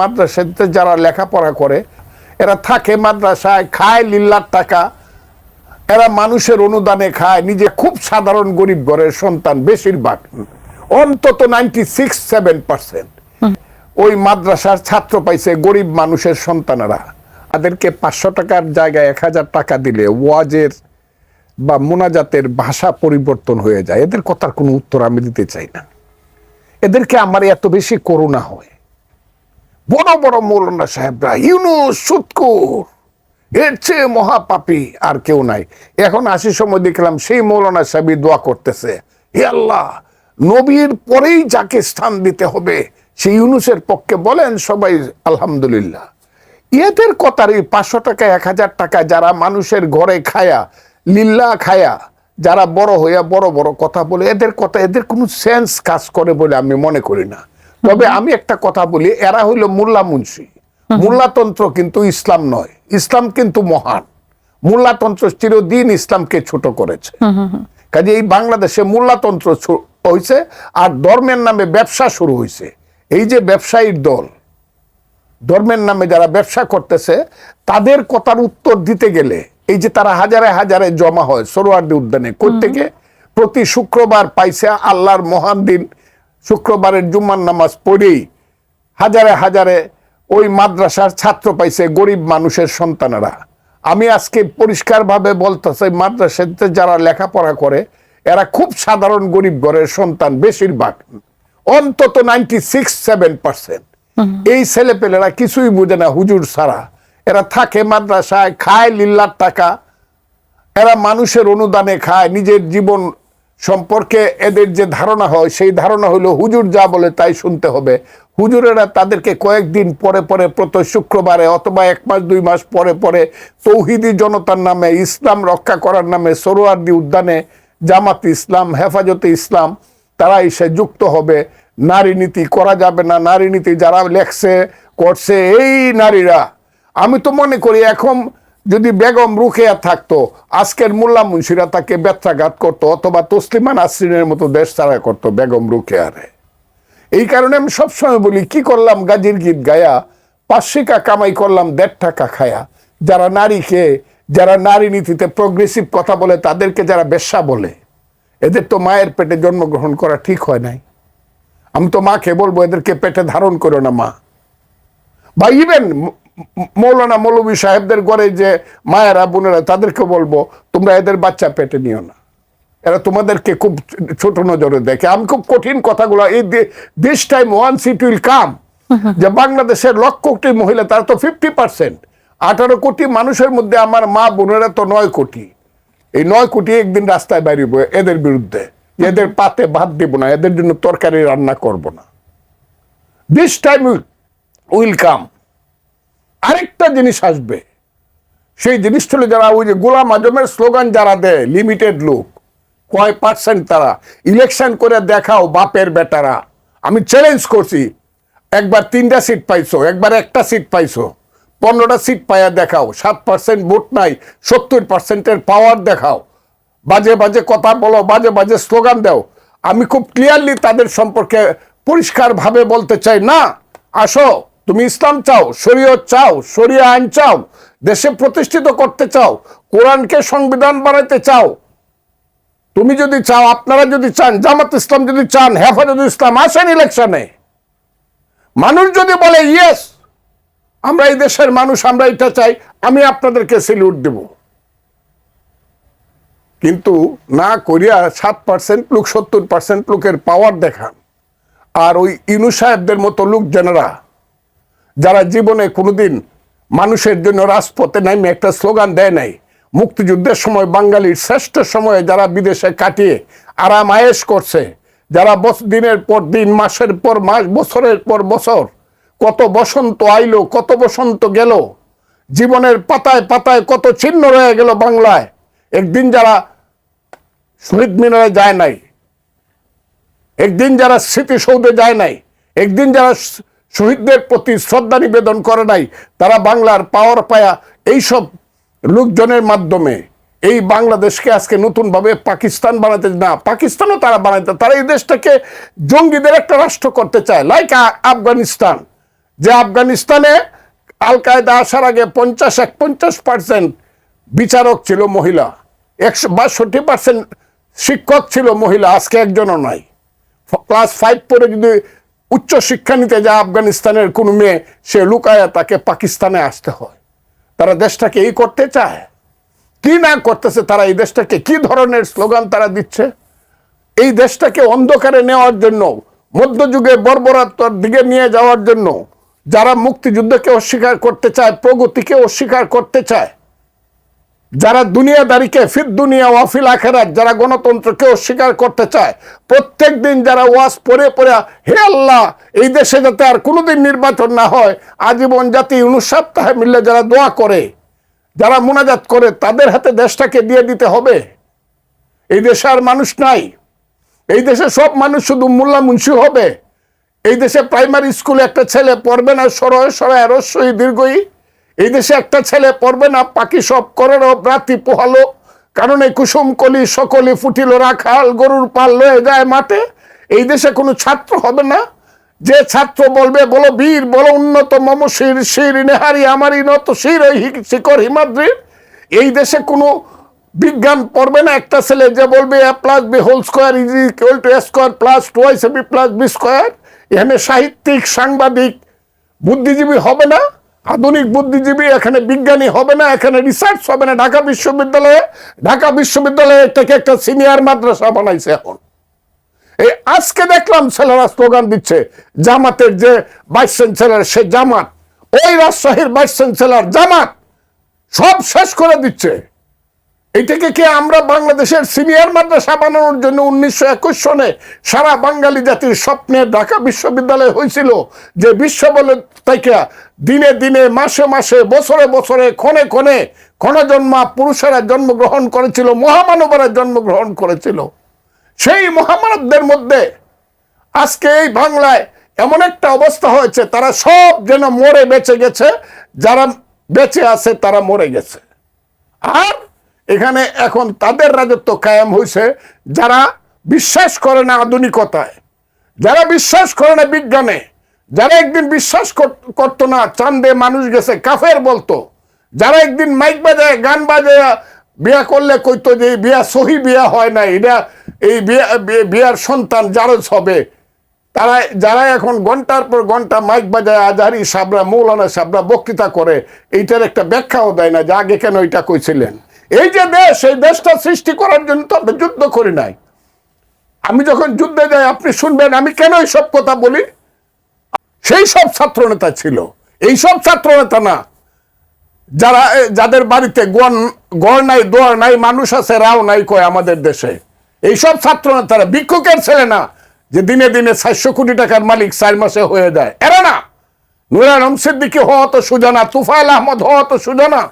মাদ্রাসাতে যারা লেখাপড়া করে, এরা থাকে মাদ্রাসায়, খায় লিল্লার টাকা। এরা মানুষের অনুদানে খায়, নিজে খুব সাধারণ গরিব ঘরের সন্তান বেশিরভাগ। অন্তত নাইনটি সিক্স সেভেন পার্সেন্ট ওই মাদ্রাসার ছাত্র পাইছে গরিব মানুষের সন্তানেরা। তাদেরকে পাঁচশো টাকার জায়গায় এক হাজার টাকা দিলে ওয়াজের বা মোনাজাতের ভাষা পরিবর্তন হয়ে যায়। এদের কথার কোনো উত্তর আমি দিতে চাই না। এদেরকে আমার এত বেশি করুণা হয়। বড় বড় মৌলানা সাহেবরা, ইউনুস, সুৎকুর, এর চেয়ে মহাপাপী আর কেউ নাই। এখন আশি সময় দেখলাম সেই মৌলানা সাহেবই দোয়া করতেছে। হে আল্লাহ, নবীর পরেই যাকে স্থান দিতে হবে, সেই ইউনুসের পক্ষে বলেন সবাই আলহামদুলিল্লাহ। এদের কথার এই পাঁচশো টাকা, এক হাজার টাকা যারা মানুষের ঘরে খায়া, লিল্লা খায়া, যারা বড় হইয়া বড় বড় কথা বলে, এদের কথা, এদের কোনো সেন্স কাজ করে বলে আমি মনে করি না। তবে আমি একটা কথা বলি এরা হইল মোল্লা মুন্সি। মোল্লাতন্ত্র কিন্তু ইসলাম নয় ইসলাম কিন্তু মহান। মোল্লাতন্ত্র চিরদিন ইসলামকে ছোট করেছে। কাজে এই বাংলাদেশে মোল্লাতন্ত্র হয়েছে আর ধর্মের নামে ব্যবসা শুরু হয়েছে এই যে ব্যবসায়ীর দল ধর্মের নামে যারা ব্যবসা করতেছে তাদের কথার উত্তর দিতে গেলে এই যে তারা হাজারে হাজারে জমা হয় সরোয়ার্দি উদ্যানে থেকে প্রতি শুক্রবার পাইছে আল্লাহর মহান দিন। শুক্রবারের জুম্মার নামাজ পড়েই হাজারে হাজারে ওই মাদ্রাসার ছাত্র পাইছে গরিব মানুষের সন্তানেরা। আমি আজকে পরিষ্কারভাবে বলতেছি মাদ্রাসাতে যারা লেখাপড়া করে এরা খুব সাধারণ গরিব ঘরের সন্তান বেশিরভাগ। অন্তত নাইনটি সিক্স সেভেন পার্সেন্ট এই ছেলেপেলেরা কিছুই বুঝে না হুজুর ছাড়া। এরা থাকে মাদ্রাসায় খায় লিল্লার টাকা। এরা মানুষের অনুদানে খায় নিজের জীবন সম্পর্কে এদের যে ধারণা হয়, সেই ধারণা হলো হুজুর যা বলে তাই শুনতে হবে। হুজুরেরা তাদেরকে কয়েকদিন পরে পরে প্রত শুক্রবারে অথবা এক মাস, দুই মাস পরে পরে তৌহিদি জনতার নামে, ইসলাম রক্ষা করার নামে সরোয়ার্দি উদ্যানে জামাত ইসলাম, হেফাজতে ইসলাম তারা এসে যুক্ত হবে। নারী নীতি করা যাবে না। নারী নীতি যারা লেখছে, করছে, এই নারীরা। আমি তো মনে করি এখন যদি বেগম রুখেয়া থাকতো, আজকের মোল্লা মুন্সিরা তাকে ব্যথাঘাত করতো অথবা তসলিমা নাসরিনের মতো দেশ ছাড়া করতো বেগম রুখেয়ারে। এই কারণে আমি সবসময় বলি, কি করলাম গাজির গীত গায়া? পাঁচশিকা কামাই করলাম, দেড় টাকা খায়া। যারা নারীকে, যারা নারী নীতিতে প্রগ্রেসিভ কথা বলে, তাদেরকে যারা বেশ্যা বলে, এদের তো মায়ের পেটে জন্মগ্রহণ করা ঠিক হয় নাই। আমি তো মাকে বলব, এদেরকে পেটে ধারণ করো না মা। বা ইভেন মৌলানা মৌলবী সাহেবদের ঘরে যে মায়েরা, বোনেরা, তাদেরকে বলব, তোমরা এদের বাচ্চা পেটে নিও না। এরা তোমাদেরকে খুব ছোট নজরে দেখে। আমি খুব কঠিন কথাগুলো, এই this time one seat will come যে বাংলাদেশের লক্ষ কোটি মহিলা, তারা তো ফিফটি পার্সেন্ট আঠারো কোটি মানুষের মধ্যে আমার মা, বোনেরা তো নয় কোটি। এই নয় কোটি একদিন রাস্তায় বেরিয়ে এদের বিরুদ্ধে। এদের পাতে ভাত দেব না, এদের জন্য তরকারি রান্না করব না। দিস টাইম উইল কাম আরেকটা জিনিস আসবে। সেই জিনিসটা যারা ওই যে গোলাম আজমের স্লোগান যারা দেয় লিমিটেড লোক, কয় পার্সেন্ট তারা? ইলেকশন করে দেখাও বাপের বেটারা। আমি চ্যালেঞ্জ করছি, একবার তিনটা সিট পাইছো, একবার একটা সিট পাইছো, পনেরোটা সিট পাইয়া দেখাও, সাত পার্সেন্ট ভোট নাই, সত্তর পার্সেন্টের পাওয়ার দেখাও। বাজে বাজে কথা বলো, বাজে বাজে স্লোগান দাও। আমি খুব ক্লিয়ারলি তাদের সম্পর্কে পরিষ্কারভাবে বলতে চাই, না, আসো। তুমি ইসলাম চাও, শরীয়ত চাও, শরিয়া আইন চাও, দেশে প্রতিষ্ঠিত করতে চাও, কোরআনকে সংবিধান বানাইতে চাও, তুমি যদি চাও, আপনারা যদি চান, জামাত ইসলাম যদি চান, হেফাজত ইসলাম আসেন ইলেকশনে। মানুষ যদি বলে ইয়েস আমরা এই দেশের মানুষ, আমরা এটা চাই, আমি আপনাদেরকে সেলিউট দেব। কিন্তু না করিয়া সাত পার্সেন্ট লোক, সত্তর পার্সেন্ট লোকের পাওয়ার দেখান। আর ওই ইনু সাহেবদের মতো লোক জেনারা যারা জীবনে কোনোদিন মানুষের জন্য রাজপথে নামে একটা স্লোগান দেয় নাই, মুক্তিযুদ্ধের সময় বাঙালির শ্রেষ্ঠ সময়ে যারা বিদেশে কাটিয়ে আরাম আয়েস করছে, যারা দিনের পর দিন, মাসের পর মাস, বছরের পর বছর, কত বসন্ত আইলো, কত বসন্ত গেল, জীবনের পাতায় পাতায় কত চিহ্ন রয়ে গেল বাংলায়, একদিন যারা শহীদ মিনারে যায় নাই, একদিন যারা স্মৃতিসৌধে যায় নাই, একদিন যারা শহীদদের প্রতি শ্রদ্ধা নিবেদন করে নাই, তারা বাংলার পাওয়ার পায়া এইসব লোকজনের মাধ্যমে এই বাংলাদেশকে আজকে নতুনভাবে পাকিস্তান বানাতে না, পাকিস্তানও তারা বানাতে তারা এই দেশটাকে জঙ্গিদের একটা রাষ্ট্র করতে চায়। লাইক আফগানিস্তান, যে আফগানিস্তানে আল কায়দা আসার আগে পঞ্চাশ এক পঞ্চাশ পার্সেন্ট বিচারক ছিল মহিলা, একশো বাষট্টি পার্সেন্ট শিক্ষক ছিল মহিলা, আজকে একজনও নাই। ক্লাস ফাইভ পরে যদি উচ্চ শিক্ষা নিতে যায় আফগানিস্তানের কোনো মেয়ে, সে লুকায়া তাকে পাকিস্তানে আসতে হয়। তারা দেশটাকে এই করতে চায়। কি না করতেছে তারা এই দেশটাকে? কি ধরনের স্লোগান তারা দিচ্ছে? এই দেশটাকে অন্ধকারে নেওয়ার জন্য, মধ্যযুগে বর্বরতার দিকে নিয়ে যাওয়ার জন্য, যারা মুক্তিযুদ্ধকে অস্বীকার করতে চায়, প্রগতিকে অস্বীকার করতে চায় যারা দুনিয়াদারিকে ফির দুনিয়া ওয়াফিল আখেরাত, যারা গণতন্ত্রকে অস্বীকার করতে চায় প্রত্যেক দিন যারা ওয়াজ পড়ে পড়ে, হে আল্লাহ, এই দেশে যাতে আর কোনোদিন নির্বাচন না হয়, আজীবন জাতি অনুসপ্তাহে মিললে যারা দোয়া করে, যারা মোনাজাত করে, তাদের হাতে দেশটাকে দিয়ে দিতে হবে। এই দেশে আর মানুষ নাই। এই দেশে সব মানুষ শুধু মোল্লা মুন্সি হবে। এই দেশে প্রাইমারি স্কুলে একটা ছেলে পড়বে না, সরয় সরয় রস্যই দীর্ঘই এই দেশে একটা ছেলে পড়বে না, পাখি সব করের রাতি পোহালো। কারণ এই কুসুম কলি সকলি ফুটিল, রাখাল গরুর পাল লয়ে যায় মাঠে। এই দেশে কোনো ছাত্র হবে না। যে ছাত্র বলবে, বলো বীর, বলো উন্নত মম শির শির নেহারি আমারই নত শির, ওই শিকর হিমাদ্রির। এই দেশে কোনো বিজ্ঞান পড়বে না। একটা ছেলে যে বলবে, A plus B whole square is equal to A square plus twice B plus B square এখানে সাহিত্যিক, সাংবাদিক, বুদ্ধিজীবী হবে না। আধুনিক বুদ্ধিজীবী, এখানে বিজ্ঞানী হবে না, এখানে রিসার্চ হবে না। ঢাকা বিশ্ববিদ্যালয়ে ঢাকা বিশ্ববিদ্যালয়ে থেকে একটা সিনিয়র মাদ্রাসা বানাইছে এখন। এই আজকে দেখলাম ছেলেরা স্লোগান দিচ্ছে, জামাতের যে ভাইস চ্যান্সেলার সে জামাত। ওই রাজশাহীর ভাইস চ্যান্সেলার জামাত সব শেষ করে দিচ্ছে। এইটাকে কি আমরা বাংলাদেশের সিনিয়র মাদ্রাসা বানানোর জন্য উনিশশো একুশ সনে সারা বাঙালি জাতির স্বপ্নে ঢাকা বিশ্ববিদ্যালয় হয়েছিল? যে বিশ্ব বলে থেকে দিনে দিনে, মাসে মাসে, বছরে বছরে, ক্ষণে ক্ষণে ক্ষণজন্মা পুরুষেরা জন্মগ্রহণ করেছিল, মহামানবরা জন্মগ্রহণ করেছিল। সেই মহামানবদের মধ্যে আজকে এই বাংলায় এমন একটা অবস্থা হয়েছে, তারা সব যেন মরে বেঁচে গেছে, যারা বেঁচে আছে তারা মরে গেছে। আর এখানে এখন তাদের রাজত্ব কায়েম হয়েছে যারা বিশ্বাস করে না আধুনিকতায়, যারা বিশ্বাস করে না বিজ্ঞানে, যারা একদিন বিশ্বাস কর- করতো না চান্দে মানুষ গেছে কাফের বলতো, যারা একদিন মাইক বাজায়, গান বাজায়, বিয়া করলে কইতো যে বিয়া সহি বিয়া হয় না এটা এই বিয়া বিয়ার সন্তান জারজ হবে। তারা, যারা এখন ঘণ্টার পর ঘণ্টা মাইক বাজায়, আজহারি সাবরা, মৌলানা সাবরা বক্তৃতা করে, এইটার একটা ব্যাখ্যাও দেয় না যে আগে কেন এটা কইছিলেন। এই যে দেশ, এই দেশটা সৃষ্টি করার জন্য তো আমরা যুদ্ধ করি নাই। আমি যখন যুদ্ধে যাই, আপনি শুনবেন, আমি কেন সব কথা বলি? সেই সব ছাত্র নেতা ছিল। এই সব ছাত্র নেতা না, যারা যাদের বাড়িতে গণ গড় নাই, দোয়ার নাই, মানুষ আছে, রাও নাই কয় আমাদের দেশে। এইসব ছাত্র নেতারা ভিক্ষুকের ছেলে না, যে দিনে দিনে চারশো কোটি টাকার মালিক চার মাসে হয়ে যায়। এরা না। নুরানম সিদ্দিকি হওয়া তো সুজানা তুফাইল আহমদ হওয়া তো সুজানা।